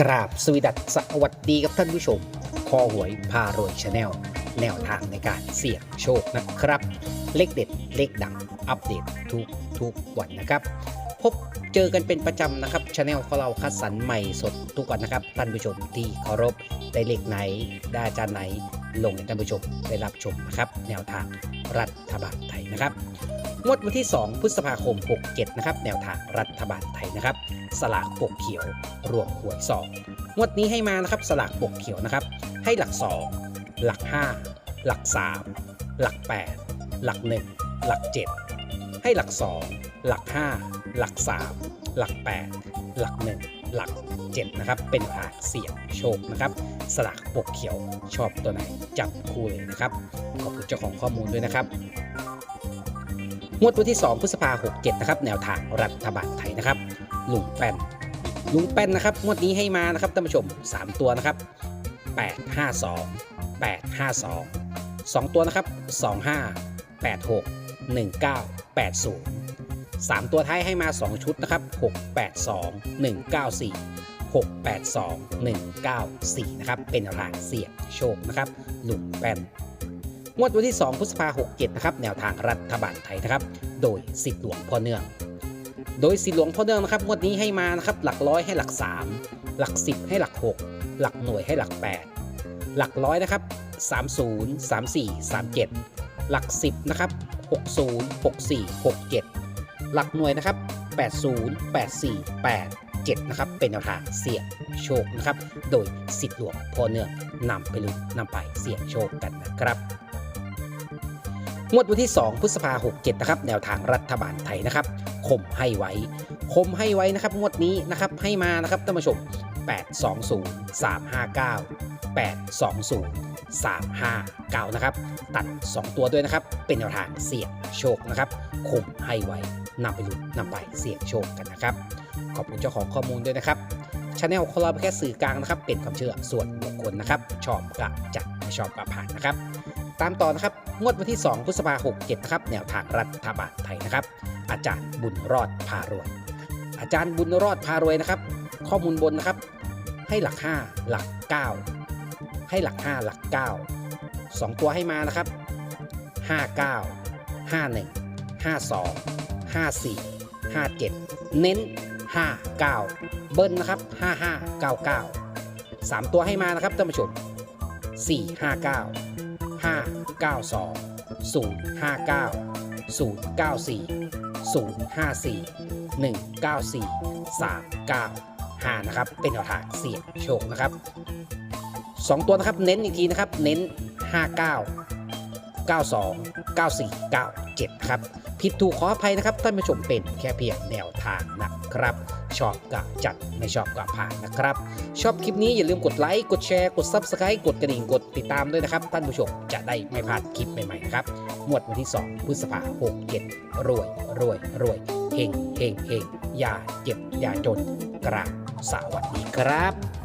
กราบสวีดัสสวัสดีกับท่านผู้ชม คอหวยพารวยชาแนลแนวทางในการเสี่ยงโชคนะครับ เลขเด็ด เลขดัง อัปเดตทุกทุกวันนะครับ พบเจอกันเป็นประจำนะครับชาแนลของเราคัดสรรใหม่สดทุกวันนะครับ ท่านผู้ชมที่เคารพได้เลขไหน ได้อาจารย์ไหน ลงให้ท่านผู้ชมได้รับชมนะครับ แนวทางรัฐบาลไทยนะครับ งวดวันที่ 2 พฤษภาคม 67 นะครับ แนวทางรัฐบาลไทยนะครับ สลากปกเขียว รวมหวย2งวดนี้ให้มานะครับ สลากปกเขียวนะครับ ให้หลัก 2 หลัก 5 หลัก 3 หลัก 8 หลัก 1 หลัก 7 ให้หลัก 2 หลัก 5 หลัก 3 หลัก 8 หลัก 1 หลัก 7 นะครับ เป็นทางเสี่ยงโชคนะครับ สลากปกเขียวชอบตัวไหนจับคู่เลยนะครับ ขอบคุณเจ้าของข้อมูลด้วยนะครับ งวดวันที่ 2 พฤษภาคม67นะครับแนวทางรัฐบาลไทยนะครับลุงแป้นลุงแป้นนะครับงวดนี้ให้มานะครับท่านผู้ชม 3 ตัวนะครับ 852 852 2 ตัวนะครับ 25 86 19 80 3 ตัวท้ายให้มา 2 ชุดนะครับ 682 194 682 194 นะครับ เป็นรางเสี่ยงโชคนะครับลุงแป้น งวดวันที่ 2 พฤษภาคม67นะครับแนวทางรัฐบาลไทยนะครับ โดยสิทธิหลวงพ่อเนื่อง โดยสิทธิหลวงพ่อเนื่องนะครับงวดนี้ให้มานะครับหลักร้อยให้หลัก 3 หลัก 10 ให้หลัก 6 หลักหน่วยให้หลัก 8 หลักร้อยนะครับ30 34 37 หลัก 10นะครับ60 64 67 หลักหน่วยนะครับ80 84 87นะครับเป็นแนวทางเสี่ยงโชคนะครับ โดยสิทธิหลวงพ่อเนื่องนำไปลุ้นนำไปเสี่ยงโชคกันนะครับ งวดวันที่ 2 พฤษภาคม67นะครับแนวทางรัฐบาลไทยนะครับคมให้ไว้คมให้ไว้นะครับงวดนี้นะครับให้มานะครับท่านผู้ชม 820 359 820 359 นะครับ ตัด 2 ตัวด้วยนะครับ เป็นแนวทางเสี่ยงโชคนะครับคมให้ไว้นำไปลุ้นนำไปเสี่ยงโชคกันนะครับ ขอบคุณเจ้าของข้อมูลด้วยนะครับชาแนลของเราเป็นแค่สื่อกลางนะครับ เป็นความเชื่อส่วนบุคคลนะครับ ชอบก็จัดไม่ชอบก็ผ่านนะครับ ตามต่อนะครับ งวดวันที่ 2 พฤษภาคม67นะครับ แนวทางรัฐบาลไทยนะครับ อาจารย์บุญรอดพารวย อาจารย์บุญรอดพารวยนะครับ ข้อมูลบนนะครับ ให้หลัก 5 หลัก 9 ให้หลัก 5 หลัก 9 2 ตัวให้มานะครับ 59 51 52 54 57 เน้น 59 เบิ้ลนะครับ 5599 3 ตัวให้มานะครับท่านผู้ชม459 592 059 094 054 194 395 นะครับ เป็นแนวทางเสี่ยงโชคนะครับ 2 ตัวนะครับ เน้นอีกทีนะครับ เน้น 59 92 94 97ครับผิดถูกขออภัยนะครับ ท่านผู้ชมเป็นแค่เพียงแนวทางนะครับ ชอบก็จัดไม่ชอบก็ผ่านนะครับ ชอบคลิปนี้อย่าลืมกดไลค์กดแชร์กด Subscribe กดกระดิ่งกดติดตามด้วยนะครับ ท่านผู้ชมจะได้ไม่พลาดคลิปใหม่ๆนะครับงวดวันที่ 2 พฤษภาคม67รวยรวยรวยเฮงเฮงเฮงอย่าเจ็บอย่าจนกราบสวัสดีครับ